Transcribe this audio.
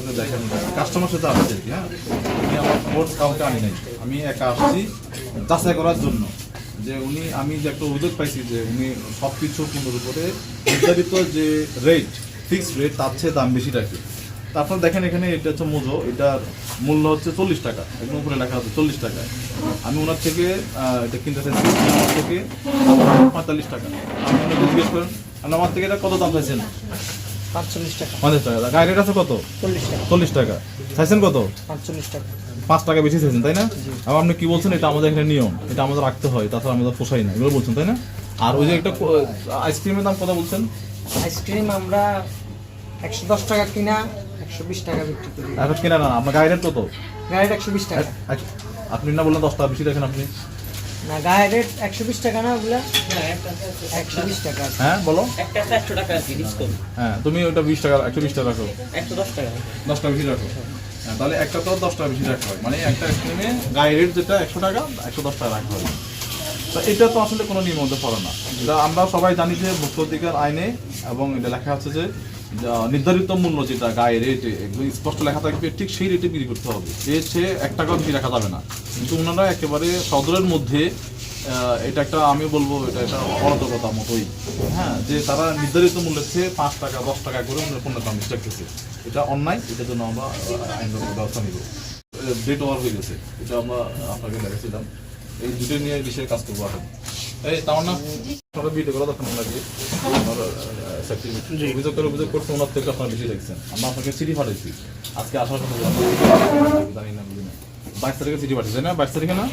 এটা দেখেন কাস্টমার সাথে আসছে আর কি হ্যাঁ আমি আমার ফোর্স কাউকে আনি নাই। আমি একা আসছি যাচাই করার জন্য। যে উনি, আমি যে একটা অভিযোগ পাইছি যে উনি সব কিছু পণ্যের উপরে নির্ধারিত যে রেট ফিক্সড রেট তার চেয়ে দাম বেশি রাখে। তা আপনারা দেখেন এখানে এটা হচ্ছে মোজো এটার মূল্য হচ্ছে চল্লিশ টাকা। একদম উপরে লেখা আছে চল্লিশ টাকা। আমি ওনার থেকে এটা কিনতে চাইছি। থেকে পঁয়তাল্লিশ টাকা। আপনি ওনাকে জিজ্ঞেস করেন আমার থেকে এটা কত দাম চাইছেন? পাঁচচল্লিশ টাকা। পঞ্চাশ টাকা। রেট আছে কত? চল্লিশ টাকা। চল্লিশ টাকা। চাইছেন কত? পাঁচচল্লিশ টাকা। পাঁচ টাকা বেশি চাইছেন তাই না? আবার আপনি কি বলছেন এটা আমাদের এখানে নিয়ম। এটা আমাদের রাখতে হয় তাছাড়া আমাদের পোষাই না এগুলো বলছেন তাই না? আর ওই যে একটা আইসক্রিমের দাম কত বলছেন? আইসক্রিম আমরা একশো দশ টাকা কিনা টাকা বিক্রি করি। এখন কিনা না গাড়ি রেট কত? বিশ টাকা। আপনি না বললেন দশ টাকা বেশি দেখেন আপনি। না গায়ের রেট একশো বিশ টাকা না ওগুলা? একশো বিশ টাকা হ্যাঁ বলো। একটা একশো টাকা ডিসকাউন্ট হ্যাঁ তুমি ওটা বিশ টাকা একশো বিশ টাকা রাখো। একশো দশ টাকা। দশ টাকা বেশি রাখো। হ্যাঁ তাহলে একটা তো দশ টাকা বেশি রাখতে হয়। মানে একটা আইসক্রিমে রেট যেটা একশো টাকা একশো দশ টাকা রাখতে হয়। তো এটা তো আসলে কোনো নিয়ম মধ্যে পড়ে না। আমরা সবাই জানি যে ভোক্তা অধিকার আইনে এবং এটা লেখা আছে যা নির্ধারিত মূল্য যেটা গায়ে রেটে একদম স্পষ্ট লেখা থাকবে, ঠিক সেই রেটে বিক্রি করতে হবে। চেয়ে এক টাকাও বেশি রাখা যাবে না। কিন্তু ওনারা একেবারে সদরের মধ্যে এটা একটা, আমি বলব, এটা একটা অরাজকতা মতোই। হ্যাঁ যে তারা নির্ধারিত মূল্যের চেয়ে পাঁচ টাকা, দশ টাকা করে ওনার পণ্যের দাম রাখতেছে। এটা অন্যায়, এটার জন্য আমরা আইনগত ব্যবস্থা নিব। ডেট ওভার হয়ে গেছে। এটা আমরা আপনাকে দেখেছিলাম এই দুটো নিয়ে বিষয়ে কাজ করব এখন। এই তার না আপনারা করা লাগে অভিযোগ করে অভিযোগ করতে ওনার থেকে আপনারা বেশি দেখছেন। আমরা আপনাকে চিঠি পাঠাইছি আজকে আসার কথা জানি না বুঝি না। বাইশ তারিখে চিঠি পাঠিয়েছে না? বাইশ তারিখে না?